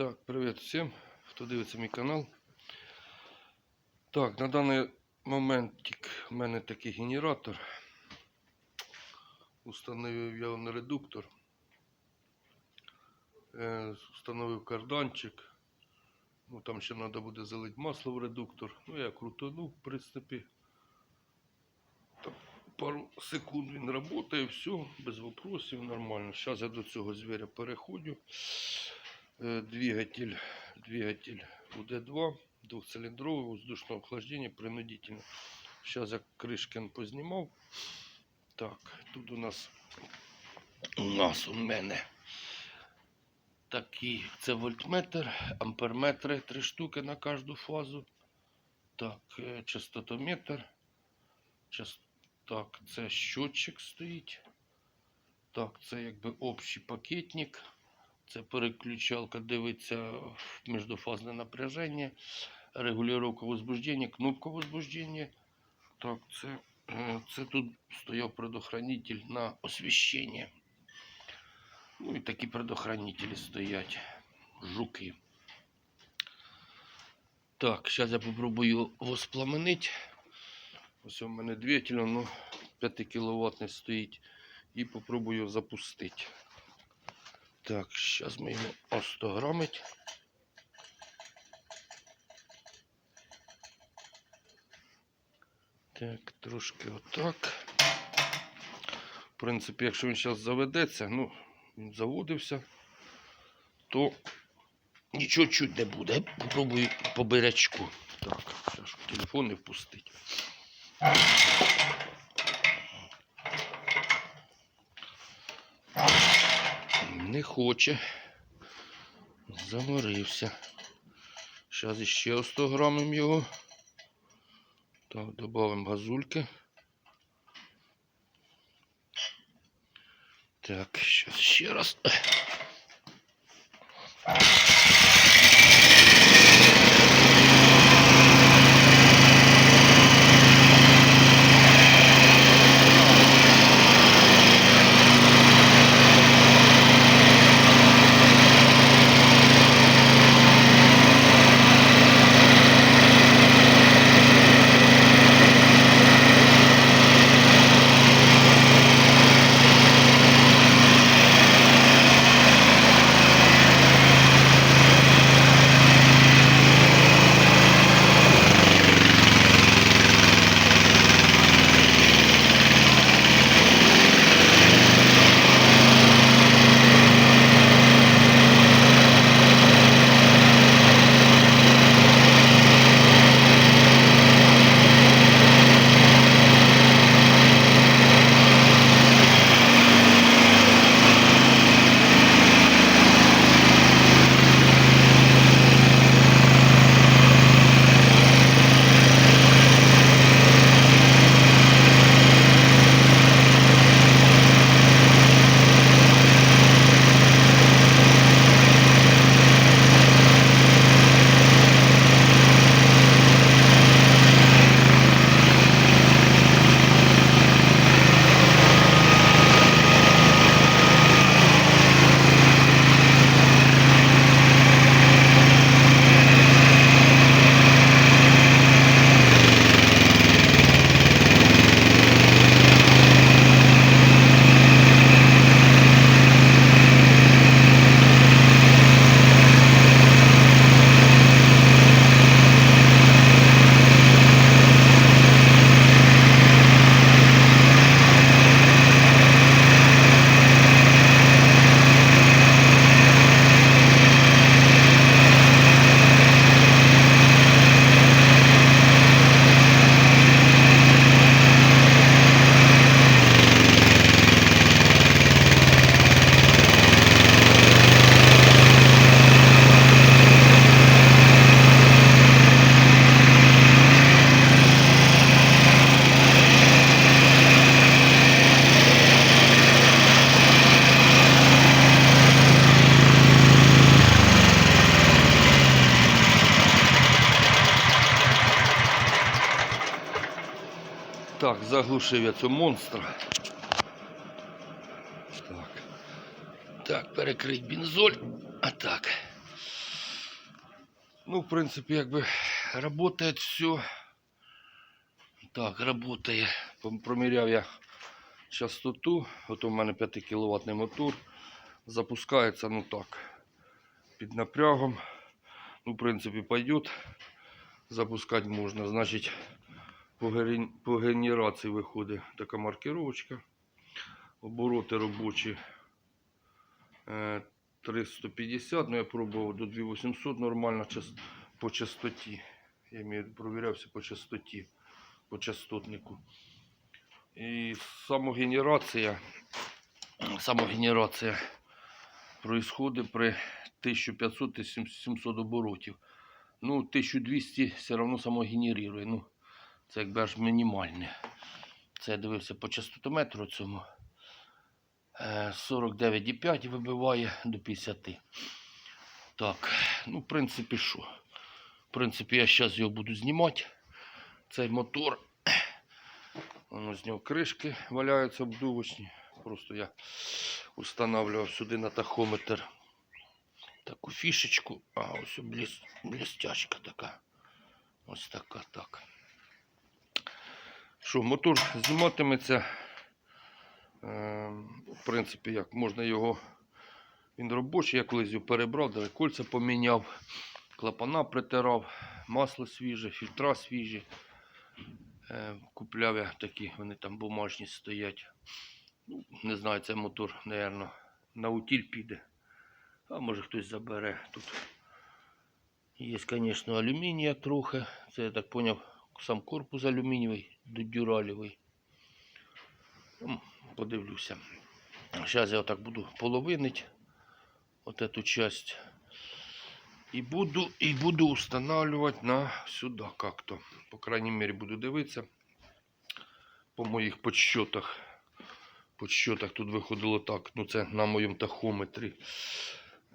Так, привіт всім, хто дивиться мій канал. Так, на даний момент в мене такий генератор. Установив я на редуктор. Е, Встановив карданчик. Ну, там ще треба буде залити масло в редуктор. Ну, я крутанув, в принципі. Там пару секунд він працює, все, без вопросів, нормально. Зараз я до цього звіря переходжу. Е, Двигатель, двигатель УД-2, двухцилиндровый, воздушное охлаждение, принудительно. Сейчас я крышкин познімав. Так, тут у нас у нас у мене такий це вольтметр, амперметри, три штуки на кожну фазу. Так, е, частотометр. Част... Так, це щотчик стоїть. Так, це якби общий пакетник. Це переключалка дивиться в междуфазне напряження, регулювання возбуждення, кнопка возбуждення. Так, це, е, це тут стояв предохранитель на освіщення. Ну і такі предохранителі стоять. Жуки. Так, зараз я попробую воспламенити. Ось у мене двигатель, ну 5 кВт стоїть. І попробую запустити. Так, зараз ми його остограмить. Так, трошки отак. В принципі, якщо він зараз заведеться, ну, він заводився, то нічого чуть не буде. Попробую по беречку. Так, телефон не впустить. Не хоче. Заморився. Зараз іще 100 грамів його. Так, додамо газульки. Так, зараз ще раз. Так, заглушив я цього монстра. Так. Так, перекрить бензоль. А так. Ну, в принципі, якби работает все. Так, работає. Проміряв я частоту. От у мене 5 кВт мотор. Запускається, ну так, під напрягом. Ну, в принципі, пойдет. Запускати можна. Значить, по, генерації виходить така маркировочка. Обороти робочі е, 350, ну я пробував до 2800 нормально по частоті. Я маю провірявся по частоті, по частотнику. І самогенерація, самогенерація происходить при 1500-1700 оборотів. Ну, 1200 все одно самогенерує. Ну, це якби аж мінімальне. Це я дивився по частотометру цьому. Е, 49,5 вибиває до 50. Так, ну, в принципі, що? В принципі, я зараз його буду знімати. Цей мотор. Воно з нього кришки валяються обдувочні. Просто я устанавливав сюди на тахометр таку фішечку. А ось бліс, блістячка така. Ось така так. Що, мотор зніматиметься. Е, в принципі, як можна його. Він робочий, я колись його перебрав, даже кольця поміняв, клапана притирав, масло свіже, фільтра свіжі. Е, купляв я такі, вони там бумажні стоять. Ну, не знаю, цей мотор, мабуть, на утіль піде. А може хтось забере. Тут є, звісно, алюмінія трохи. Це я так зрозумів, сам корпус алюмінієвий, дюралєвий. Ну, Подивлюся. Зараз я отак буду половинить вот эту часть. І буду, і буду устанавливать на сюди как-то. По крайней мере, буду дивитися. По моїх подсчетах. Подсчетах тут виходило так. Ну, це на моєму тахометрі.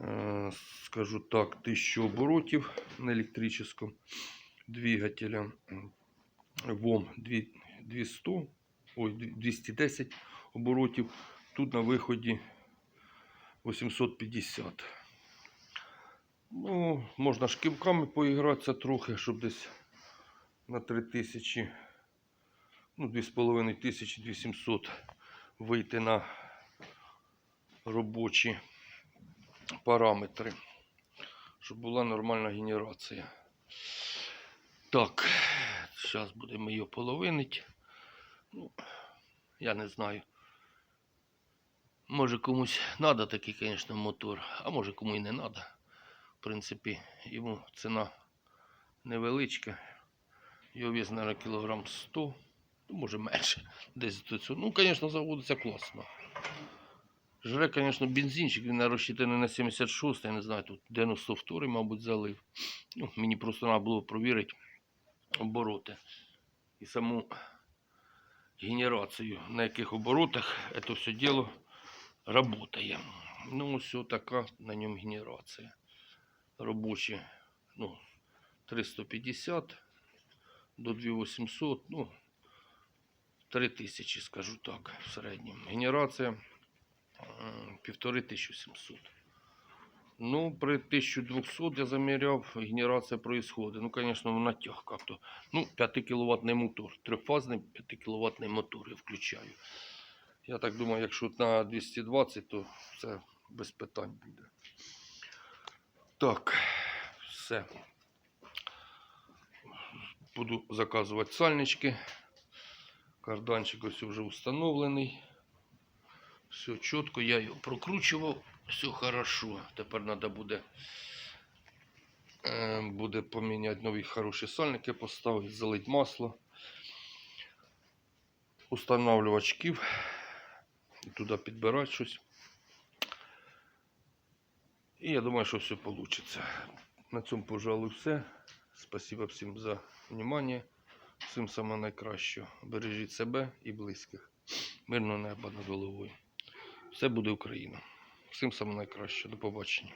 Е, скажу так, 1000 оборотів на електричному двигателя. ВОМ 200, ой, 210 оборотів. Тут на виході 850. Ну, можна шківками поігратися трохи, щоб десь на 3000, ну, 2500 2700 вийти на робочі параметри, щоб була нормальна генерація. Так, зараз будемо її половинити. Ну, я не знаю. Може комусь треба такий, звісно, мотор, а може кому і не треба. В принципі, йому ціна невеличка. Його вес, мабуть, кілограм 100, ну, може менше. Десь до цього. Ну, звісно, заводиться класно. Жре, звісно, бензинчик, він розчитаний на 76, я не знаю, тут 92, мабуть, залив. Ну, мені просто треба було провірити обороти. І саму генерацію, на яких оборотах це все діло работає. Ну, ось така на ньому генерація. Робочі, ну, 350 до 2800, ну, 3000, скажу так, в середньому. Генерація м, 1500. Ну, при 1200 я заміряв, генерація происходит. Ну, конечно, в натяг как-то. Ну, 5 кВт мотор. Трьохфазний 5 кВт мотор я включаю. Я так думаю, якщо на 220, то все без питань буде. Так, все. Буду заказувати сальнички. Карданчик ось вже встановлений. Все чітко, я його прокручував, все хорошо. Тепер треба буде, е, буде поміняти нові хороші сальники, поставити, залити масло, устанавливати шків, і туди підбирати щось. І я думаю, що все вийде. На цьому, пожалуй, все. Спасибо всім за внимание. Всім саме найкращого. Бережіть себе і близьких. Мирного неба над головою. Все буде Україна. Всім саме найкраще. До побачення.